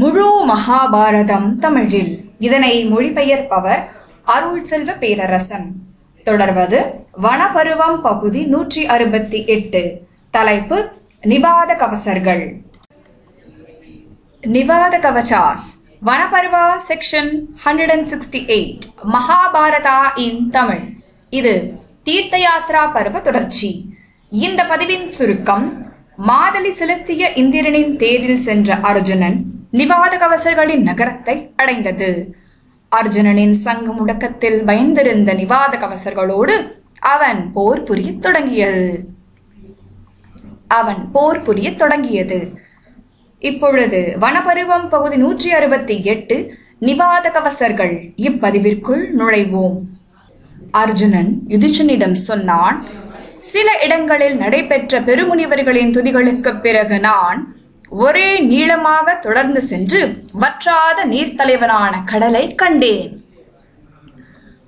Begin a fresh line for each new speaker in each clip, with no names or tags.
முழு மகாபாரதம் தமிழில். இதனை மொழிபெயர்ப்பவர் அருள் செல்வ பேரரசன். தொடர்வது வனபருவம் பகுதி நூற்றி அறுபத்தி எட்டு. தலைப்பு நிவாத கவசர்கள். Nivata Kavachas Vanaparva section hundred and sixty eight Mahabharata in Tamil. இது தீர்த்த யாத்ரா பருவ தொடர்ச்சி. இந்த பதிவின் சுருக்கம் மாதலி செலுத்திய இந்திரனின் தேரில் சென்ற அர்ஜுனன் நிவாத கவசர்களின் நகரத்தை அடைந்தது. அர்ஜுனனின் சங்கு முடக்கத்தில் பயந்திருந்த நிவாத கவசர்களோடு அவன் போர் புரியத் தொடங்கியது. அவன் போர் புரிய தொடங்கியது. இப்பொழுது வனபருவம் பகுதி நூற்றி அறுபத்தி எட்டு நிவாத கவசர்கள் இப்பதிவிற்குள் நுழைவோம். அர்ஜுனன் யுதிஷனிடம் சொன்னான் சில இடங்களில் நடைபெற்ற பெருமுனிவர்களின் துதிகளுக்குப் பிறகு நான் ஒரே நீளமாக தொடர்ந்து சென்று வற்றாத நீர்த்தலைவனான கடலை கண்டேன்.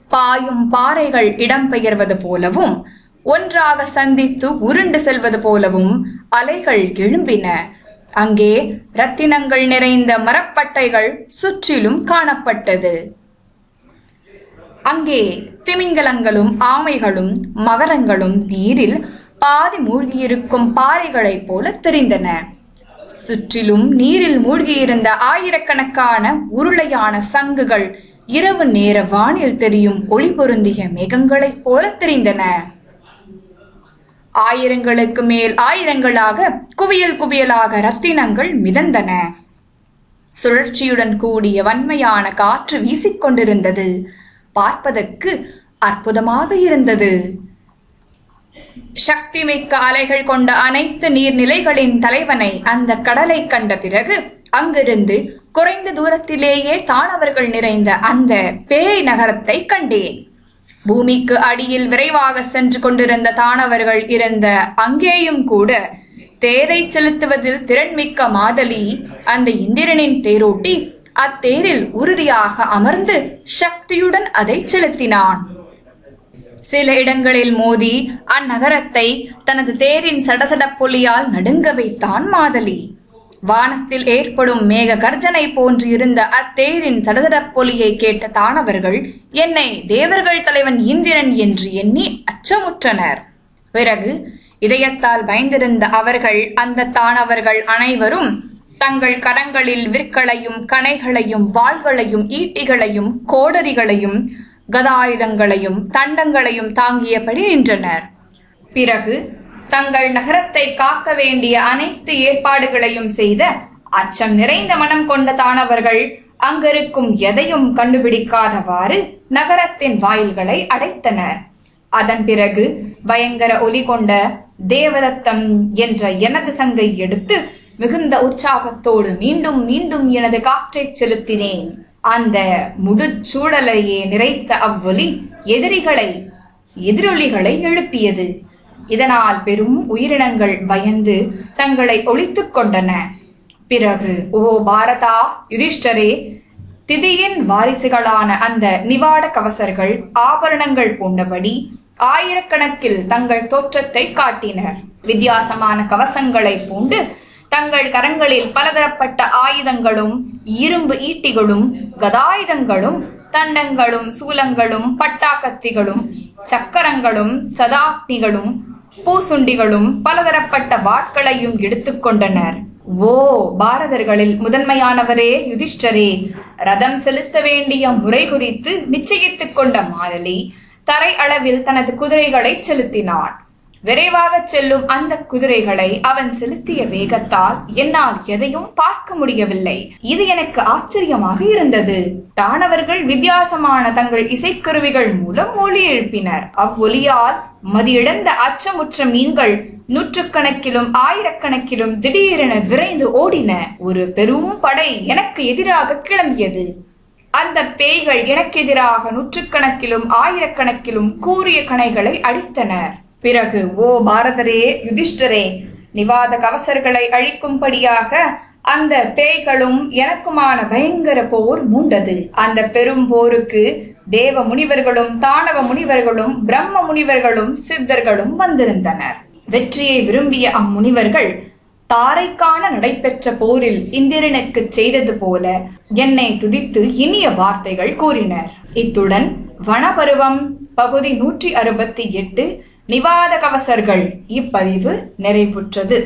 பாயும் பாறைகள் இடம்பெயர்வது போலவும் ஒன்றாக சந்தித்து உருண்டு செல்வது போலவும் அலைகள் எழும்பின. அங்கே ரத்தினங்கள் நிறைந்த மரப்பட்டைகள் சுற்றிலும் காணப்பட்டது. அங்கே திமிங்கலங்களும் ஆமைகளும் மகரங்களும் நீரில் பாதி மூழ்கியிருக்கும் பாறைகளைப் போல தெரிந்தன. சுற்றிலும் நீரில் மூழ்கியிருந்த ஆயிரக்கணக்கான உருளையான சங்குகள் இரவு நேர வானில் தெரியும் ஒளி பொருந்திய மேகங்களைப் போல தெரிந்தன. ஆயிரங்களுக்கு மேல் ஆயிரங்களாக குவியல் குவியலாக ரத்தினங்கள் மிதந்தன. சுழற்சியுடன் கூடிய வன்மையான காற்று வீசிக்கொண்டிருந்தது. பார்ப்பதற்கு அற்புதமாக இருந்தது. சக்தி மிக்க அலைகள் கொண்ட அனைத்து நீர்நிலைகளின் தலைவனை அந்த கடலை கண்ட பிறகு அங்கிருந்து குறைந்த தூரத்திலேயே தானவர்கள் நிறைந்த அந்த பேய் நகரத்தை கண்டேன். பூமிக்கு அடியில் விரைவாக சென்று கொண்டிருந்த தானவர்கள் இருந்த அங்கேயும் கூட தேரை செலுத்துவதில் திறன்மிக்க மாதலி அந்த இந்திரனின் தேரோட்டி அத்தேரில் உறுதியாக அமர்ந்து சக்தியுடன் அதை செலுத்தினான். சில இடங்களில் மோதி அந்நகரத்தை தனது தேரின் சடசடப்பொலியால் நடுங்க வைத்தான் மாதலி. வானத்தில் ஏற்படும் மேக கர்ஜனை போன்று இருந்த அத்தேரின் சடசடப்பொலியை கேட்ட தானவர்கள் என்னை தேவர்கள் தலைவன் இந்திரன் என்று எண்ணி அச்சமுற்றனர். பிறகு இதயத்தால் பயந்திருந்த அவர்கள் அந்த தானவர்கள் அனைவரும் தங்கள் கரங்களில் விற்களையும் கணைகளையும் வாள்களையும் ஈட்டிகளையும் கோடரிகளையும் கதாயுதங்களையும் தண்டங்களையும் தாங்கியபடி நின்றனர். பிறகு தங்கள் நகரத்தை காக்க வேண்டிய அனைத்து ஏற்பாடுகளையும் செய்த அச்சம் நிறைந்த மனம் கொண்ட தானவர்கள் அங்கிருக்கும் எதையும் கண்டுபிடிக்காதவாறு நகரத்தின் வாயில்களை அடைத்தனர். அதன் பிறகு பயங்கர ஒலி கொண்ட தேவதத்தம் என்ற எனது சங்கை எடுத்து மிகுந்த உற்சாகத்தோடு மீண்டும் மீண்டும் எனது காற்றை செலுத்தினேன். அந்த முடுச்சூழலையே நிறைத்த அவ்வொலி எதிரிகளை எதிரொலிகளை எழுப்பியது. இதனால் பெரும் உயிரினங்கள் பயந்து தங்களை ஒழித்துக் கொண்டன. பிறகு ஓ பாரதா யுதிஷ்டரே திதியின் வாரிசுகளான அந்த நிவாட கவசர்கள் ஆபரணங்கள் பூண்டபடி ஆயிரக்கணக்கில் தங்கள் தோற்றத்தை காட்டினர். வித்தியாசமான கவசங்களை பூண்டு தங்கள் கரங்களில் பலதரப்பட்ட ஆயுதங்களும் இரும்பு ஈட்டிகளும் கதாயுதங்களும் தண்டங்களும் சூலங்களும் பட்டாக்கத்திகளும் சக்கரங்களும் சதாக்னிகளும் பூசுண்டிகளும் பலதரப்பட்ட வாட்களையும் எடுத்துக்கொண்டனர் ஓ பாரதர்களில் முதன்மையானவரே யுதிஷ்டரே ரதம் செலுத்த வேண்டிய முறை குறித்து நிச்சயித்துக் கொண்ட மாதலி தரை அளவில் தனது குதிரைகளை செலுத்தினான். விரைவாக செல்லும் அந்த குதிரைகளை அவன் செலுத்திய வேகத்தால் என்னால் எதையும் பார்க்க முடியவில்லை. இது எனக்கு ஆச்சரியமாக இருந்தது. தானவர்கள் வித்தியாசமான தங்கள் இசைக்கருவிகள் மூலம் ஒலி எழுப்பினர். அவ்வொலியால் மதியிழந்த அச்சமுற்ற மீன்கள் நூற்றுக்கணக்கிலும் ஆயிரக்கணக்கிலும் திடீரென விரைந்து ஓடின. ஒரு பெரும் படை எனக்கு எதிராக கிளம்பியது. அந்த பேய்கள் எனக்கு எதிராக நூற்றுக்கணக்கிலும் ஆயிரக்கணக்கிலும் கூறிய கணைகளை அடித்தனர். பிறகு ஓ பாரதரே யுதிஷ்டரே நிவாத கவசர்களை அழிக்கும்படியாக அந்த பேய்களும் எனக்குமான பயங்கர போர் மூண்டது. அந்த பெரும் போருக்கு தேவ முனிவர்களும் தானவ முனிவர்களும் பிரம்ம முனிவர்களும் சித்தர்களும் வந்திருந்தனர். வெற்றியை விரும்பிய அம்முனிவர்கள் தாரைக்கான நடைபெற்ற போரில் இந்திரனுக்கு செய்தது போல என்னை துதித்து இனிய வார்த்தைகள் கூறினர். இத்துடன் வனபருவம் பகுதி நூற்றி அறுபத்தி எட்டு நிவாத கவசர்கள் இப்பதிவு நிறைவுற்றது.